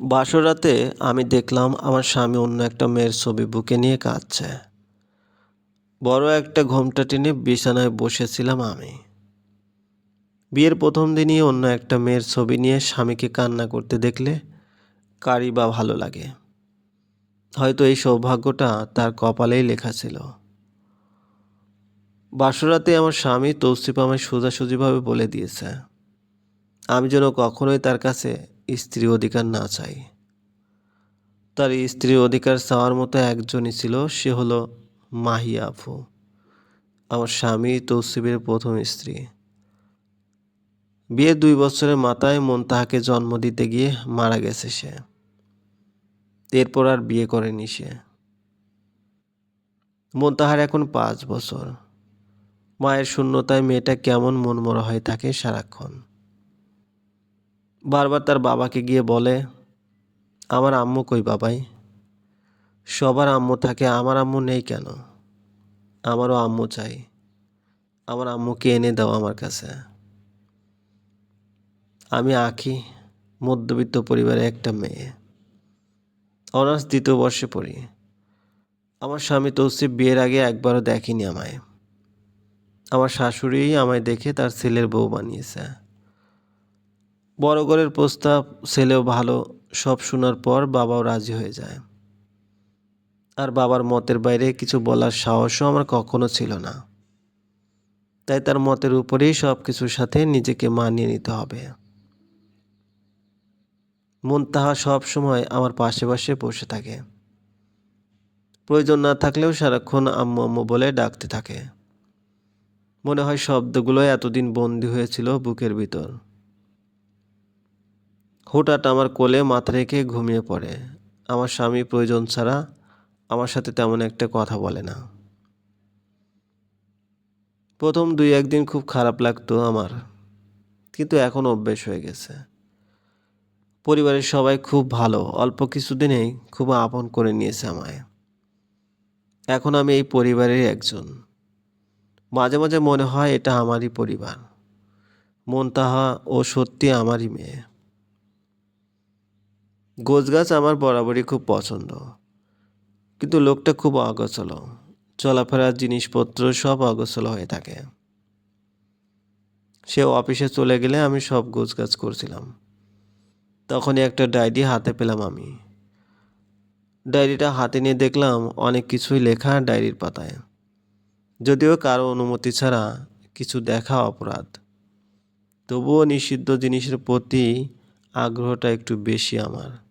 বাসরাতে আমি দেখলাম আমার স্বামী অন্য একটা মেয়ের ছবি বুকে নিয়ে কাঁদছে। বড় একটা ঘোমটা টেনে বিছানায় বসেছিলাম আমি। বিয়ের প্রথম দিনই অন্য একটা মেয়ের ছবি নিয়ে স্বামীকে কান্না করতে দেখলে কারই বা ভালো লাগে। হয়তো এই সৌভাগ্যটা তার কপালেই লেখা ছিল। বাসরাতে আমার স্বামী তৌসিফ আমায় সোজাসুজিভাবে বলে দিয়েছে, আমি যেন কখনোই তার কাছে স্ত্রী অধিকার না চাই। তার স্ত্রী অধিকার চাওয়ার মতো একজনই ছিল, সে হলো মাহিয়া আফু আমার স্বামী তৌসিবের প্রথম স্ত্রী। বিয়ের দুই বছরের মাথায় মন তাহাকে জন্ম দিতে গিয়ে মারা গেছে সে। এরপর আর বিয়ে করেনি সে। মন তাহার এখন পাঁচ বছর। মায়ের শূন্যতায় মেয়েটা কেমন মনমরা হয়ে থাকে সারাক্ষণ। বারবার তার বাবাকে গিয়ে বলে, আমার আম্মু কই বাবাই? সবার আম্মু থাকে, আমার আম্মু নেই কেন? আমারও আম্মু চাই। আমার আম্মুকে এনে দাও আমার কাছে। আমি আঁকি মধ্যবিত্ত পরিবারে একটা মেয়ে। অনার্স দ্বিতীয় বর্ষে পড়ি। আমার স্বামী তৌসিফ বিয়ের আগে একবারও দেখেনি আমায়। আমার শাশুড়ি আমায় দেখে তার ছেলের বউ বানিয়েছে। বড় ঘরের প্রস্তাব, ছেলেও ভালো, সব শোনার পর বাবাও রাজি হয়ে যায়। আর বাবার মতের বাইরে কিছু বলার সাহসও আমার কখনো ছিল না। তাই তার মতের উপরেই সব কিছুর সাথে নিজেকে মানিয়ে নিতে হবে। মন তাহা সব সময় আমার পাশে পাশে বসে থাকে। প্রয়োজন না থাকলেও সারাক্ষণ আম্মু আম্মু বলে ডাকতে থাকে। মনে হয় শব্দগুলো এতদিন বন্দি হয়েছিল বুকের ভিতর। হঠাৎ আমার কোলে মাথা রেখে ঘুমিয়ে পড়ে। আমার স্বামী প্রয়োজন ছাড়া আমার সাথে তেমন একটা কথা বলে না। প্রথম দুই একদিন খুব খারাপ লাগতো আমার, কিন্তু এখন অভ্যেস হয়ে গেছে। পরিবারের সবাই খুব ভালো, অল্প কিছুদিনেই খুব আপন করে নিয়েছে আমায়। এখন আমি এই পরিবারের একজন। মাঝে মাঝে মনে হয় এটা আমারই পরিবার। মন তাহা ও সত্যি আমারই মেয়ে। গোছগাছ আমার বরাবরই খুব পছন্দ। কিন্তু লোকটা খুব অগোছল। চলাফেরার জিনিসপত্র সব অগোছল হয়ে থাকে। সে অফিসে চলে গেলে আমি সব গোছগাছ করছিলাম। তখনই একটা ডায়েরি হাতে পেলাম আমি। ডায়েরিটা হাতে নিয়ে দেখলাম অনেক কিছুই লেখা ডায়েরির পাতায়। যদিও কারও অনুমতি ছাড়া কিছু দেখা অপরাধ। তবুও নিষিদ্ধ জিনিসের প্রতি আগ্রহটা একটু বেশি আমার।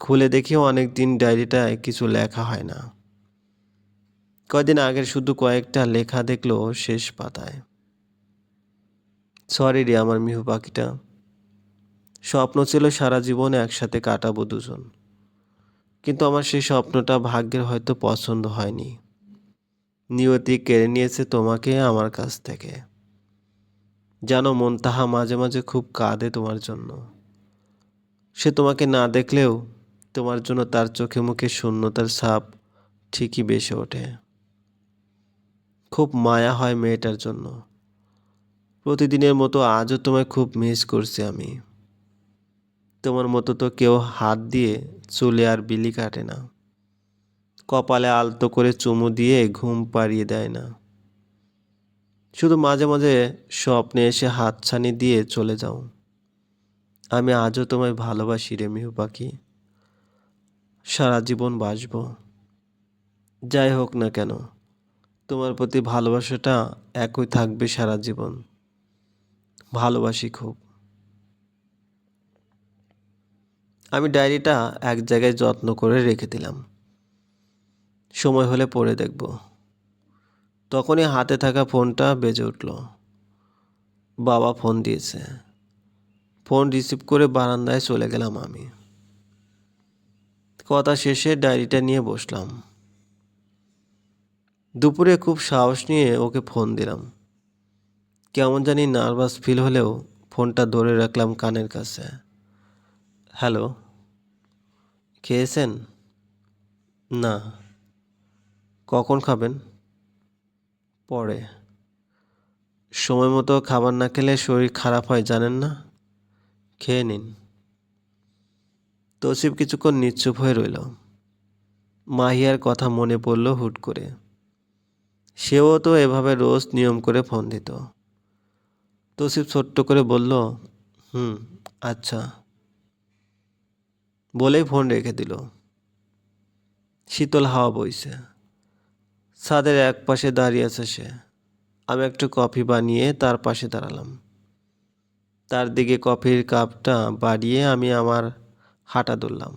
খুলে দেখি অনেক দিন ডায়েরিটায় কিছু লেখা হয় না। কয়দিন আগের শুধু কয়েকটা লেখা দেখল শেষ পাতায়। সরি রে আমার মিহু পাখিটা। স্বপ্ন ছিল সারা জীবন একসাথে কাটাবো দুজন। কিন্তু আমার সেই স্বপ্নটা ভাগ্যের হয়তো পছন্দ হয়নি। নিয়তি কেড়ে নিয়েছে তোমাকে আমার কাছ থেকে। জানো মন তাহা মাঝে মাঝে খুব কাঁদে তোমার জন্য। সে তোমাকে না দেখলেও তোমার জন্য তার চোখে মুখে শূন্যতার ছাপ ঠিকই বেসে ওঠে। খুব মায়া হয় মেয়েটার জন্য। প্রতিদিনের মতো আজও তোমায় খুব মিস করছি আমি। তোমার মতো তো কেউ হাত দিয়ে চুলে আর বিলি কাটে না। কপালে আলতো করে চুমু দিয়ে ঘুম পাড়িয়ে দেয় না। শুধু মাঝে মাঝে স্বপ্নে এসে হাতছানি দিয়ে চলে যাও। আমি আজও তোমায় ভালোবাসি রে মিহু পাখি সারা জীবন বাসব যাই হোক না কেন, তোমার প্রতি ভালোবাসাটা একই থাকবে সারা জীবন। ভালোবাসি খুব। আমি ডায়েরিটা এক জায়গায় যত্ন করে রেখে দিলাম। সময় হলে পড়ে দেখব। তখনই হাতে থাকা ফোনটা বেজে উঠল। বাবা ফোন দিয়েছে। ফোন রিসিভ করে বারান্দায় চলে গেলাম আমি। কথা শেষে ডায়েরিটা নিয়ে বসলাম। দুপুরে খুব সাহস নিয়ে ওকে ফোন দিলাম। কেমন জানি নার্ভাস ফিল হলেও ফোনটা ধরে রাখলাম কানের কাছে। হ্যালো, খেয়েছেন? না। কখন খাবেন? পরে। সময় মতো খাবার না খেলে শরীর খারাপ হয়, জানেন না? খেয়ে নিন। তৌসিফ কিছুক্ষণ নিশ্চুপ হয়ে রইল। মাহিয়ার কথা মনে পড়ল হুট করে। সেও তো এভাবে রোজ নিয়ম করে ফোন দিত। তৌসিফ ছোট্ট করে বলল, হুম আচ্ছা। বলেই ফোন রেখে দিল। শীতল হাওয়া বইছে। ছাদের এক পাশে দাঁড়িয়ে আছে সে। আমি একটু কফি বানিয়ে তার পাশে দাঁড়ালাম। তার দিকে কফির কাপটা বাড়িয়ে আমি আমার হাঁটা ধরলাম।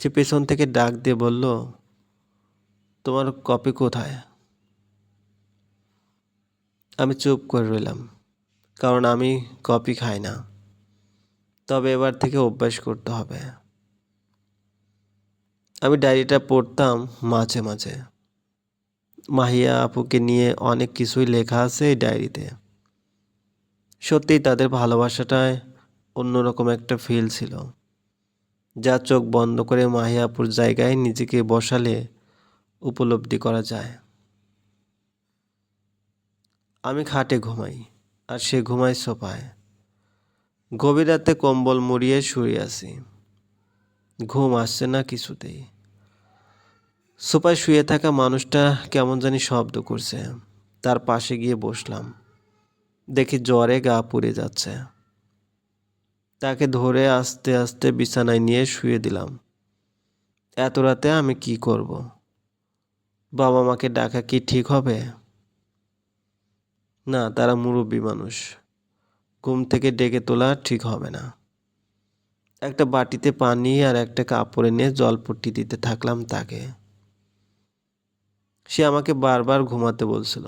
সে পেছন থেকে ডাক দিয়ে বলল, তোমার কপি কোথায়? আমি চুপ করে রইলাম, কারণ আমি কপি খাই না। তবে এবার থেকে অভ্যাস করতে হবে। আমি ডায়েরিটা পড়তাম মাঝে মাঝে। মাহিয়া আপুকে নিয়ে অনেক কিছুই লেখা আছে এই ডায়েরিতে। সত্যিই তাদের ভালোবাসাটায় অন্যরকম একটা ফিল ছিল। যা চোখ বন্ধ করে মাহিয়াপুর জায়গায় নিজেকে বসালে উপলব্ধি করা যায়। আমি খাটে ঘুমাই, আর সে ঘুমায় সোফায়। গভীর রাতে কম্বল মুড়িয়ে শুয়ে আছি। ঘুম আসছে না কিছুতেই। সোফায় শুয়ে থাকা মানুষটা কেমন জানি শব্দ করছে। তার পাশে গিয়ে বসলাম। দেখি জ্বরে গা পুড়ে যাচ্ছে। তাকে ধরে আস্তে আস্তে বিছানায় নিয়ে শুয়ে দিলাম। এত রাতে আমি কি করব? বাবা মাকে ডাকা কি ঠিক হবে? না, তারা মুরব্বী মানুষ। ঘুম থেকে ডেকে তোলা ঠিক হবে না। একটা বাটিতে পানি আর একটা কাপড় এনে জলপট্টি দিতে থাকলাম তাকে। সে আমাকে বারবার ঘুমাতে বলছিল।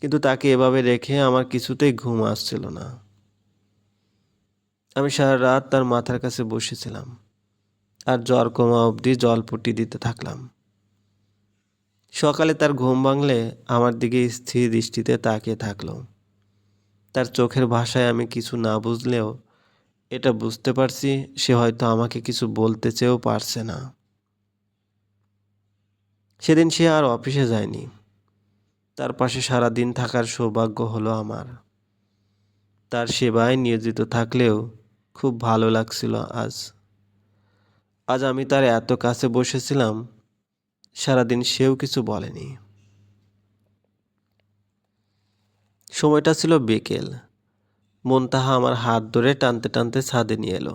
কিন্তু তাকে এভাবে রেখে আমার কিছুতেই ঘুম আসছিল না। আমি সারা রাত তার মাথার কাছে বসেছিলাম আর জ্বর কমা অবধি জলপট্টি দিতে থাকলাম। সকালে তার ঘুম ভাঙলে আমার দিকে স্থির দৃষ্টিতে তাকিয়ে থাকল। তার চোখের ভাষায় আমি কিছু না বুঝলেও এটা বুঝতে পারছি, সে হয়তো আমাকে কিছু বলতে চেয়েও পারছে না। সেদিন সে আর অফিসে যায়নি। তার পাশে সারা দিন থাকার সৌভাগ্য হলো আমার। তার সেবায় নিয়োজিত থাকলেও খুব ভালো লাগছিল আজ। আজ আমি তার এত কাছে বসেছিলাম, সারাদিন সেও কিছু বলেনি। সময়টা ছিল বিকেল। মনতাহা আমার হাত ধরে টানতে টানতে ছাদে নিয়ে এলো।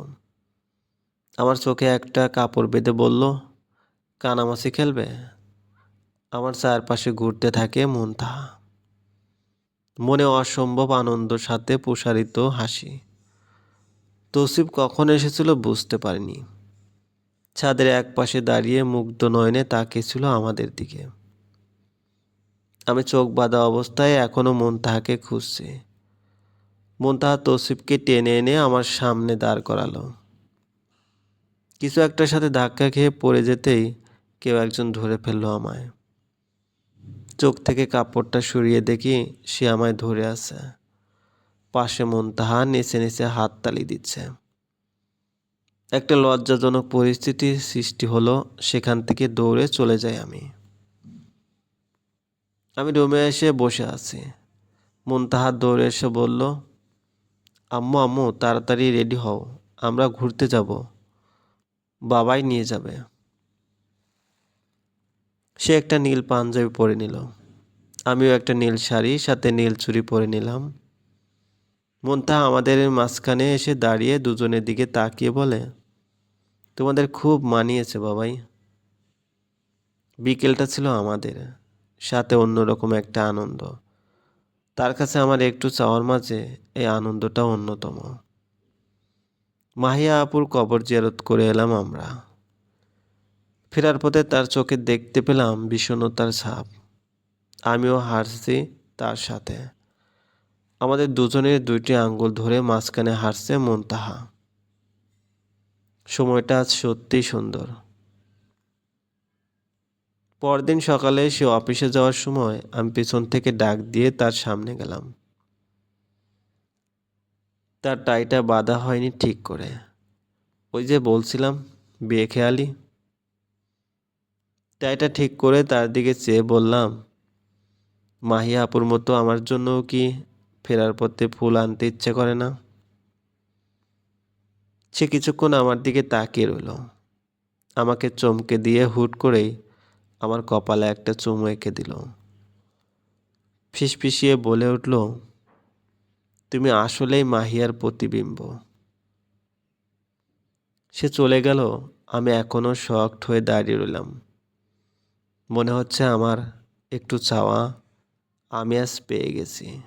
আমার চোখে একটা কাপড় বেঁধে বলল, কানামাছি খেলবে? আমার চারপাশে ঘুরতে থাকে মনতাহা। মনে অসম্ভব আনন্দ সাথে প্রসারিত হাসি। তসিব কখন এসেছিল বুঝতে পারিনি। ছাদের এক পাশে দাঁড়িয়ে মুগ্ধ নয়নে তাকিয়েছিল আমাদের দিকে। আমি চোখ বাঁধা অবস্থায় এখনও মনতাহাকে খুঁজছি। মনতাহা তসিবকে টেনে এনে আমার সামনে দাঁড় করালো। কিছু একটার সাথে ধাক্কা খেয়ে পড়ে যেতেই কেউ একজন ধরে ফেলল আমায়। চোখ থেকে কাপড়টা সরিয়ে দেখি সে আমায় ধরে আছে। পাশে মনতাহা নেচে নেচে হাততালি দিচ্ছে। একটা লজ্জাজনক পরিস্থিতির সৃষ্টি হলো, সেখান থেকে দৌড়ে চলে যাই আমি। আমি রুমে এসে বসে আছি। মুনতাহা দৌড়ে এসে বলল, আম্মু আম্মু, তাড়াতাড়ি রেডি হও, আমরা ঘুরতে যাব। বাবাই নিয়ে যাবে। সে একটা নীল পাঞ্জাবি পরে নিল। আমিও একটা নীল শাড়ি, সাথে নীল চুড়ি পরে নিলাম। মুনতাহা আমাদের মাঝখানে এসে দাঁড়িয়ে দুজনের দিকে তাকিয়ে বলে, তোমাদের খুব মানিয়েছে বাবাই। বিকেলটা ছিল আমাদের, সাথে অন্যরকম একটা আনন্দ। তার কাছে আমার একটু চাওয়ার মাঝে এই আনন্দটা অন্যতম। মাহিয়া আপুর কবর জিয়ারত করে এলাম আমরা। ফেরার পথে তার চোখে দেখতে পেলাম বিষণ্ণতার ছাপ। আমিও হারছি তার সাথে। আমাদের দুজনের দুইটি আঙ্গুল ধরে মাঝখানে হারছে মনতাহা। সময়টা আজ সত্যিই সুন্দর। পরদিন সকালে সে অফিসে যাওয়ার সময় আমি পেছন থেকে ডাক দিয়ে তার সামনে গেলাম। তার টাইটা বাঁধা হয়নি ঠিক করে। ওই যে বলছিলাম, বিয়ে খেয়ালি। টাইটা ঠিক করে তার দিকে চেয়ে বললাম, মাহিয়া আপুর মতো আমার জন্যও কি ফেরার পথে ফুল আনতে ইচ্ছে করে না। সে কিছুক্ষণ আমার দিকে তাকিয়ে রইল। আমাকে চমকে দিয়ে হুট করেই আমার কপালে একটা চুমু এঁকে দিল। ফিসফিসিয়ে বলে উঠল, তুমি আসলেই মাহিয়ার প্রতিবিম্ব। সে চলে গেল। আমি এখনও শক্ট হয়ে দাঁড়িয়ে রইলাম। মনে হচ্ছে আমার একটু চাওয়া আমি আজ পেয়ে গেছি।